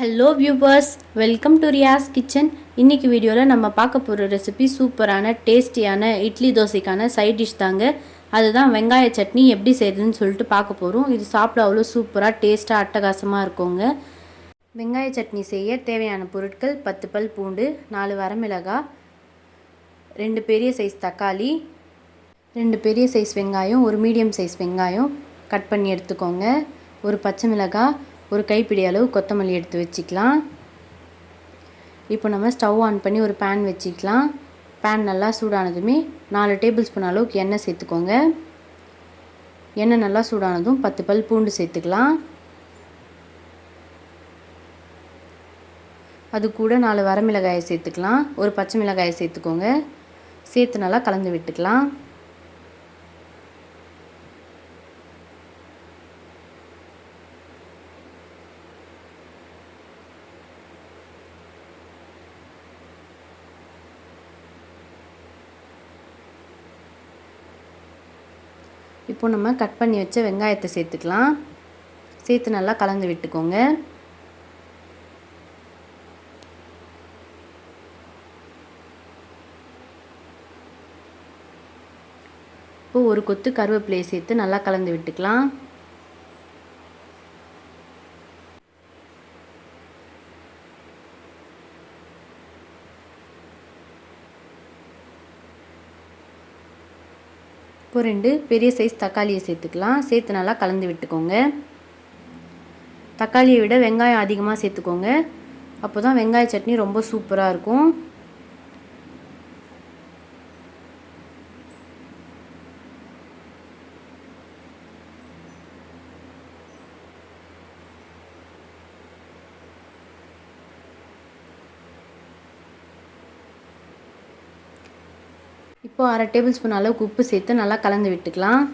Hello viewers welcome to Riyas kitchen இன்றைக்கி வீடியோவில் நம்ம பார்க்க போகிற ரெசிபி சூப்பரான டேஸ்டியான இட்லி தோசைக்கான சைட் டிஷ் தாங்க. அதுதான் வெங்காய சட்னி எப்படி செய்யுதுன்னு சொல்லிட்டு பார்க்க போகிறோம் இது சாப்பிட அவ்வளோ சூப்பராக டேஸ்ட்டாக அட்டகாசமாக இருக்குங்க. வெங்காய சட்னி செய்ய தேவையான பொருட்கள் பத்து பல் பூண்டு நாலு வரமிளகாய் ரெண்டு பெரிய சைஸ் தக்காளி ரெண்டு பெரிய சைஸ் வெங்காயம் ஒரு மீடியம் சைஸ் வெங்காயம். கட் பண்ணி எடுத்துக்கோங்க. ஒரு பச்சை மிளகாய் ஒரு கைப்பிடி அளவு கொத்தமல்லி எடுத்து வச்சுக்கலாம். இப்போ நம்ம ஸ்டவ் ஆன் பண்ணி ஒரு பேன் வச்சுக்கலாம். பேன் நல்லா சூடானதுமே நாலு டேபிள் ஸ்பூன் அளவுக்கு எண்ணெய் சேர்த்துக்கோங்க. எண்ணெய் நல்லா சூடானதும் பத்து பல் பூண்டு சேர்த்துக்கலாம். அது கூட நாலு வரமிளகாயை சேர்த்துக்கலாம். ஒரு பச்சை மிளகாயை சேர்த்துக்கோங்க. சேர்த்து நல்லா கலந்து விட்டுக்கலாம். இப்போ நம்ம கட் பண்ணி வச்ச வெங்காயத்தை சேர்த்துக்கலாம். சேர்த்து நல்லா கலந்து விட்டுக்கோங்க. இப்போ ஒரு கொத்து கருவேப்பிலையை சேர்த்து நல்லா கலந்து விட்டுக்கலாம். இப்போ ரெண்டு பெரிய சைஸ் தக்காளியை சேர்த்துக்கலாம். சேர்த்து நல்லா கலந்து விட்டுக்கோங்க. தக்காளியை விட வெங்காயம் அதிகமாக சேர்த்துக்கோங்க. அப்போ தான் வெங்காய சட்னி ரொம்ப சூப்பராக இருக்கும். இப்போ அரை டேபிள் ஸ்பூன் அளவுக்கு உப்பு சேர்த்து நல்லா கலந்து விட்டுக்கலாம்.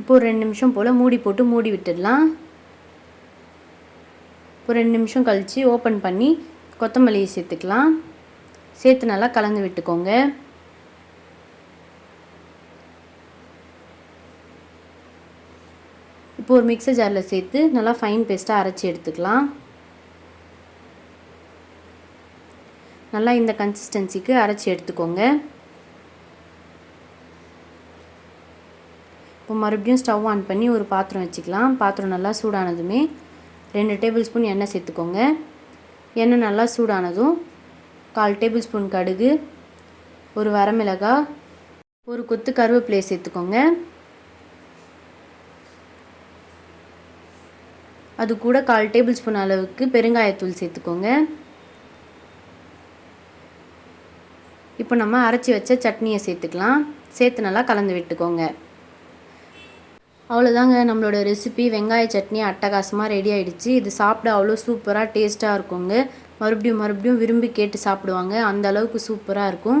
இப்போ ஒரு ரெண்டு நிமிஷம் போல் மூடி போட்டு மூடி விட்டுடலாம். இப்போ ரெண்டு நிமிஷம் கழித்து ஓப்பன் பண்ணி கொத்தமல்லியை சேர்த்துக்கலாம். சேர்த்து நல்லா கலந்து விட்டுக்கோங்க. இப்போ ஒரு மிக்சர் ஜாரில் சேர்த்து நல்லா ஃபைன் பேஸ்ட்டாக அரைச்சி எடுத்துக்கலாம். நல்லா இந்த கன்சிஸ்டன்சிக்கு அரைச்சி எடுத்துக்கோங்க. இப்போ மறுபடியும் ஸ்டவ் ஆன் பண்ணி ஒரு பாத்திரம் வச்சுக்கலாம். பாத்திரம் நல்லா சூடானதுமே ரெண்டு டேபிள் ஸ்பூன் எண்ணெய் சேர்த்துக்கோங்க. எண்ணெய் நல்லா சூடானதும் கால் டேபிள் ஸ்பூன் கடுகு ஒரு வரமிளகாய் ஒரு கொத்து கருவேப்பிலையை சேர்த்துக்கோங்க. அது கூட கால் டேபிள் ஸ்பூன் அளவுக்கு பெருங்காயத்தூள் சேர்த்துக்கோங்க. இப்போ நம்ம அரைச்சி வச்ச சட்னியை சேர்த்துக்கலாம். சேர்த்து நல்லா கலந்து விட்டுக்கோங்க. அவ்வளோதாங்க நம்மளோட ரெசிபி வெங்காய சட்னி அட்டகாசமாக ரெடி ஆகிடுச்சு இது சாப்பிட அவ்வளோ சூப்பராக டேஸ்ட்டாக இருக்குங்க. மறுபடியும் மறுபடியும் விரும்பி கேட்டு சாப்பிடுவாங்க. அந்த அளவுக்கு சூப்பராக இருக்கும்.